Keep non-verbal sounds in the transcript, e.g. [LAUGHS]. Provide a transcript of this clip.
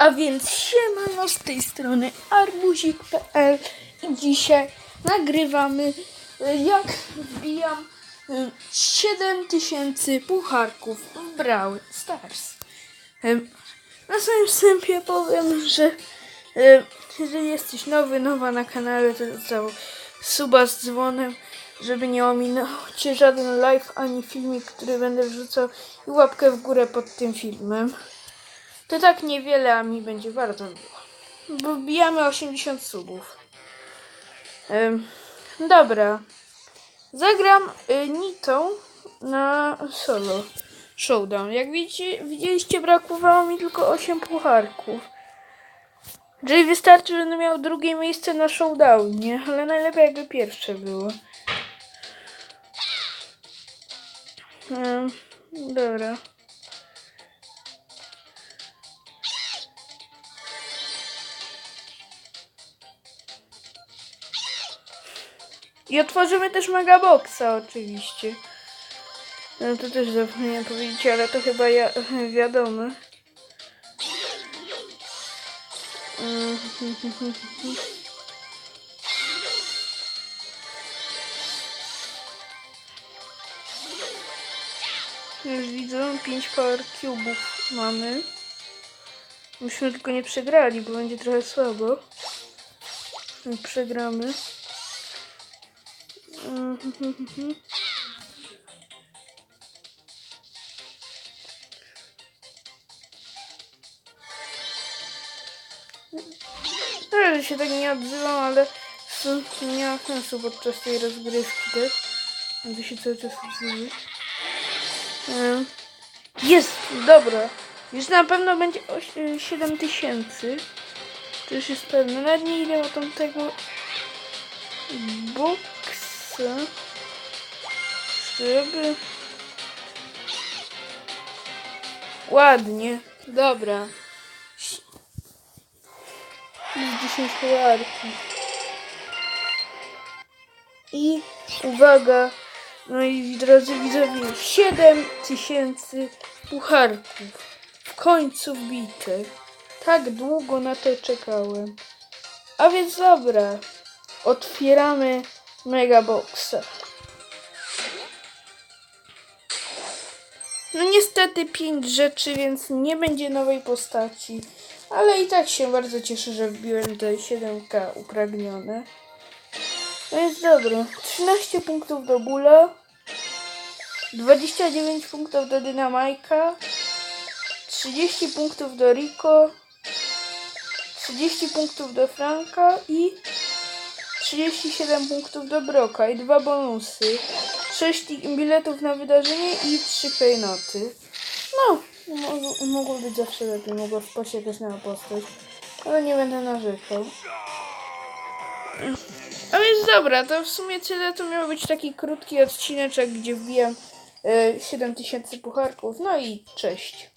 A więc siemano z tej strony arbuzik.pl i dzisiaj nagrywamy y, jak wbijam y, 7000 pucharków w Brawl Stars. Na samym wstępie powiem, że y, jeżeli jesteś nowy, nowa na kanale, to został suba z dzwonem, żeby nie ominął cię żaden live ani filmik, który będę wrzucał i łapkę w górę pod tym filmem. To tak niewiele, a mi będzie bardzo miło. Bo wbijamy 80 subów. Ym, dobra. Zagram y, Nitą na solo showdown. Jak widzicie, widzieliście, brakowało mi tylko 8 pucharków. Czyli wystarczy, że miał drugie miejsce na showdownie, ale najlepiej jakby pierwsze było. Ym, dobra. I otworzymy też megaboxa oczywiście. No to też zapomniałem powiedzieć, ale to chyba ja, [LAUGHS] wiadomo. [LAUGHS] Już widzę, 5 power cubów mamy. Myśmy tylko nie przegrali, bo będzie trochę słabo. Jak Przegramy. [LAUGHS] Że się tak nie odzywam, ale to nie ma sensu podczas tej rozgrywki, tak? Będę się cały czas odzywać. Jest! Dobra. Już na pewno będzie 7 tysięcy. To już jest pewne. Nawet nie ile o tam tego boksa. Żeby... Ładnie. Dobra. Jest 10 pucharki. I uwaga, no i drodzy widzowie, 7 tysięcy pucharków. W końcu wbitych. Tak długo na to czekałem. A więc dobra, otwieramy Megaboxa. No niestety 5 rzeczy, więc nie będzie nowej postaci. Ale i tak się bardzo cieszę, że wbiłem te 7K upragnione. No jest dobre. 13 punktów do Bula. 29 punktów do Dynamajka. 30 punktów do Rico. 30 punktów do Franka i 37 punktów do Broka i dwa bonusy. 6 biletów na wydarzenie i 3 klejnoty. No, mogło, mogło być zawsze lepiej, mogło jakaś nowa postać, ale nie będę narzekał. A więc dobra, to w sumie tyle, to miał być taki krótki odcineczek, gdzie wbijam e, 7000 pucharków, no i cześć.